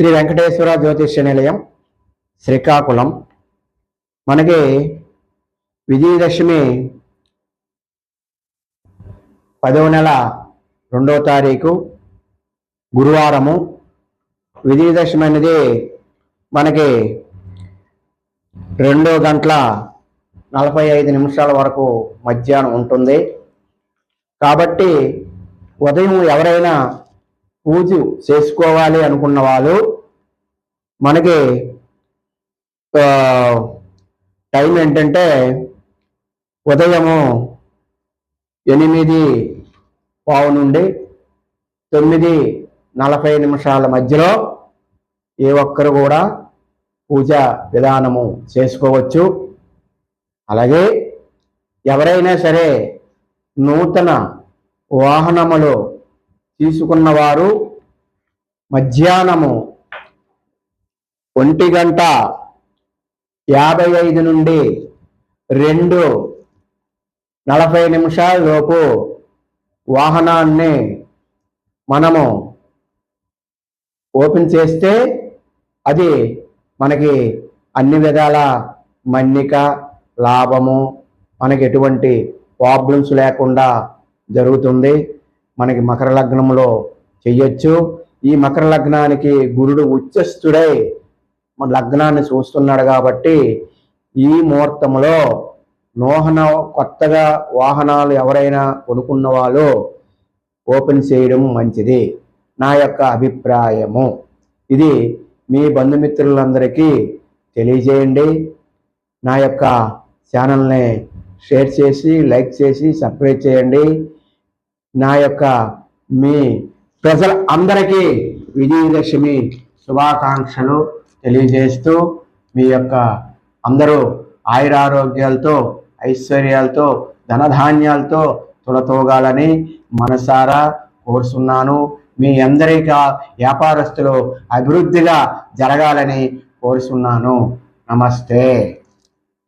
శ్రీ వెంకటేశ్వర జ్యోతిష్య నిలయం శ్రీకాకుళం. మనకి విజయదశమి పదవ నెల రెండవ తారీఖు గురువారము. విజయదశమి అనేది మనకి రెండు గంటల నలభై ఐదు నిమిషాల వరకు మధ్యాహ్నం ఉంటుంది. కాబట్టి ఉదయం ఎవరైనా పూజ చేసుకోవాలి అనుకున్న వాళ్ళు మనకి టైం ఏంటంటే ఉదయము ఎనిమిది పావు నుండి తొమ్మిది నలభై నిమిషాల మధ్యలో ఏ ఒక్కరు కూడా పూజ విధానము చేసుకోవచ్చు. అలాగే ఎవరైనా సరే నూతన వాహనములు తీసుకున్నవారు మధ్యాహ్నము ఒంటి గంట యాభై ఐదు నుండి రెండు నలభై నిమిషాల లోపు వాహనాన్ని మనము ఓపెన్ చేస్తే అది మనకి అన్ని విధాల మన్నిక లాభము మనకి ఎటువంటి ప్రాబ్లమ్స్ లేకుండా జరుగుతుంది. మనకి మకర లగ్నంలో చెయ్యొచ్చు ఈ మకర లగ్నానికి గురుడు ఉచ్చస్థుడై మన లగ్నాన్ని చూస్తున్నాడు కాబట్టి ఈ ముహూర్తంలో నోహన కొత్తగా వాహనాలు ఎవరైనా కొనుక్కున్న వాళ్ళు ఓపెన్ చేయడం మంచిది. నా యొక్క అభిప్రాయము. ఇది మీ బంధుమిత్రులందరికీ తెలియజేయండి. నా యొక్క ఛానల్ని షేర్ చేసి లైక్ చేసి సబ్స్క్రైబ్ చేయండి. నా యొక్క మీ ప్రజల అందరికీ విజయదశమి శుభాకాంక్షలు తెలియజేస్తూ మీ యొక్క అందరూ ఆయురారోగ్యాలతో ఐశ్వర్యాలతో ధనధాన్యాలతో తులతోగాలని మనసారా కోరుతున్నాను మీ అందరికీ వ్యాపారస్తులు అభివృద్ధిగా జరగాలని కోరుతున్నాను నమస్తే.